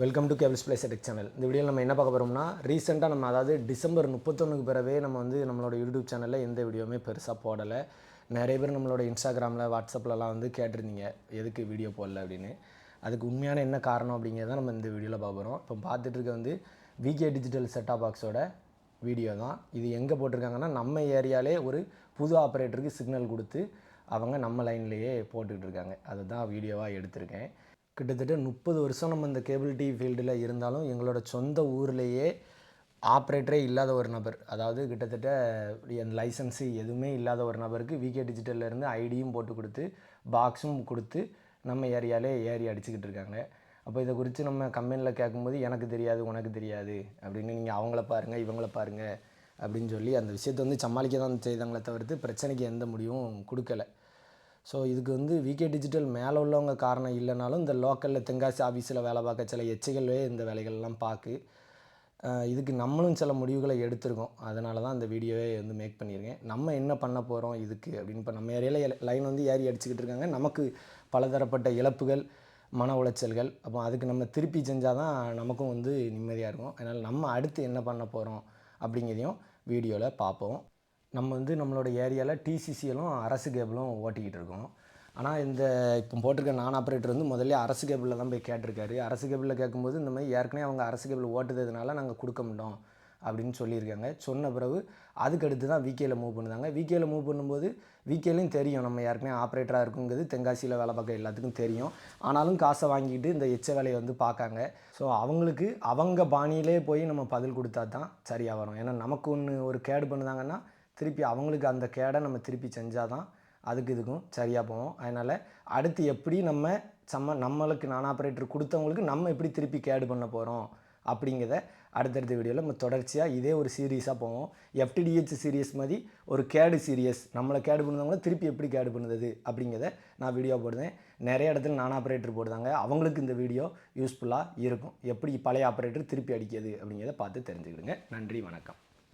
Welcome to cables place tech channel இந்த வீடியோவில் நம்ம என்ன பார்க்க போகிறோம்னா ரீசெண்டாக நம்ம அதாவது டிசம்பர் முப்பத்தொன்றுக்கு பிறவே நம்ம வந்து நம்மளோட யூடியூப் சேனலில் எந்த வீடியோவுமே பெருசாக போடலை. நிறைய பேர் நம்மளோட இன்ஸ்டாகிராமில் வாட்ஸ்அப்லலாம் வந்து கேட்டிருந்தீங்க எதுக்கு வீடியோ போடல அப்படின்னு. அதுக்கு உண்மையான என்ன காரணம் அப்படிங்கிறத நம்ம இந்த வீடியோவில் பார்க்க போகிறோம் இப்போ பார்த்துட்டு இருக்க வந்து விகே டிஜிட்டல் செட்டாப் பாக்ஸோட வீடியோ தான். இது எங்கே போட்டிருக்காங்கன்னா நம்ம ஏரியாலே ஒரு புது ஆப்ரேட்டருக்கு சிக்னல் கொடுத்து அவங்க நம்ம லைன்லேயே போட்டுக்கிட்டு இருக்காங்க. அதுதான் வீடியோவாக எடுத்திருக்கேன். கிட்டத்தட்ட முப்பது வருஷம் நம்ம இந்த கேபிள் டிவி ஃபீல்டில் இருந்தாலும் எங்களோட சொந்த ஊர்லேயே ஆப்ரேட்டரே இல்லாத ஒரு நபர். அதாவது கிட்டத்தட்ட என் லைசன்ஸு எதுவுமே இல்லாத ஒரு நபருக்கு விகே டிஜிட்டல்லேருந்து ஐடியும் போட்டு கொடுத்து பாக்ஸும் கொடுத்து நம்ம ஏரியாலே ஏறி அடிச்சுக்கிட்டு இருக்காங்க. அப்போ இதை குறித்து நம்ம கம்பெனியில் கேட்கும்போது எனக்கு தெரியாது உனக்கு தெரியாது அப்படின்னு நீங்கள் அவங்கள பாருங்கள் இவங்கள பாருங்கள் அப்படின்னு சொல்லி அந்த விஷயத்தை வந்து சமாளிக்க தான் செய்தாங்களே தவிர்த்து பிரச்சனைக்கு எந்த முடிவும் கொடுக்கல. ஸோ இதுக்கு வந்து விகே டிஜிட்டல் மேலே உள்ளவங்க காரணம் இல்லைனாலும் இந்த லோக்கலில் தென்காசி ஆஃபீஸில் வேலை பார்க்க சில எச்சைகளே இந்த வேலைகள்லாம் பார்க்கு. இதுக்கு நம்மளும் சில முடிவுகளை எடுத்திருக்கோம். அதனால தான் இந்த வீடியோவே வந்து மேக் பண்ணியிருக்கேன். நம்ம என்ன பண்ண போகிறோம் இதுக்கு அப்படின்னு இப்போ நம்ம ஏரியாவில் லைன் வந்து ஏறி அடிச்சுக்கிட்டு இருக்காங்க. நமக்கு பலதரப்பட்ட இழப்புகள் மன உளைச்சல்கள் அப்போ அதுக்கு நம்ம திருப்பி செஞ்சால் தான் நமக்கும் வந்து நிம்மதியாக இருக்கும். அதனால் நம்ம அடுத்து என்ன பண்ண போகிறோம் அப்படிங்கிறதையும் வீடியோவில் பார்ப்போம். நம்ம வந்து நம்மளோட ஏரியாவில் டிசிசியலும் அரசு கேபிளும் ஓட்டிக்கிட்டு இருக்கோம். ஆனால் இந்த இப்போ போட்டிருக்க நான் ஆப்ரேட்டர் வந்து முதல்ல அரசு கேபிளில் தான் போய் கேட்டிருக்காரு. அரசு கேபிளில் கேட்கும்போது இந்த மாதிரி ஏற்கனவே அவங்க அரசு கேபிள் ஓட்டுறதுனால நாங்கள் கொடுக்க மாட்டோம் அப்படின்னு சொல்லியிருக்காங்க. சொன்ன பிறகு அதுக்கடுத்து தான் விகேயில் மூவ் பண்ணுதாங்க விகேயில் மூவ் பண்ணும்போது விகேலையும் தெரியும். நம்ம ஏற்கனவே ஆப்ரேட்டராக இருக்குங்கிறது தென்காசியில் வேலை பார்க்க எல்லாத்துக்கும் தெரியும். ஆனாலும் காசை வாங்கிட்டு இந்த எச்ச வேலையை வந்து பார்க்காங்க. ஸோ அவங்களுக்கு அவங்க பாணியிலே போய் நம்ம பதில் கொடுத்தா தான் சரியாக வரும். ஏன்னா நமக்கு ஒன்று ஒரு கேடு பண்ணுதாங்கன்னா திருப்பி அவங்களுக்கு அந்த கேடை நம்ம திருப்பி செஞ்சால் தான் அதுக்கு இதுக்கும் சரியாக போவோம். அதனால் அடுத்து எப்படி நம்ம சம்ம நம்மளுக்கு நான் ஆப்ரேட்டர் கொடுத்தவங்களுக்கு நம்ம எப்படி திருப்பி கேடு பண்ண போகிறோம் அப்படிங்கிறத அடுத்தடுத்த வீடியோவில் நம்ம தொடர்ச்சியாக இதே ஒரு சீரியஸாக போவோம். எஃப்டிடிஹெச் சீரியஸ் மாதிரி ஒரு கேடு சீரியஸ் நம்மளை கேடு பண்ணுறவங்கள திருப்பி எப்படி கேடு பண்ணுறது அப்படிங்கிறத நான் வீடியோ போடுவேன். நிறைய இடத்துல நான் ஆப்ரேட்டர் போடுதாங்க அவங்களுக்கு இந்த வீடியோ யூஸ்ஃபுல்லாக இருக்கும். எப்படி பழைய ஆப்ரேட்டர் திருப்பி அடிக்கிறது அப்படிங்கிறத பார்த்து தெரிஞ்சுக்கிடுங்க. நன்றி வணக்கம்.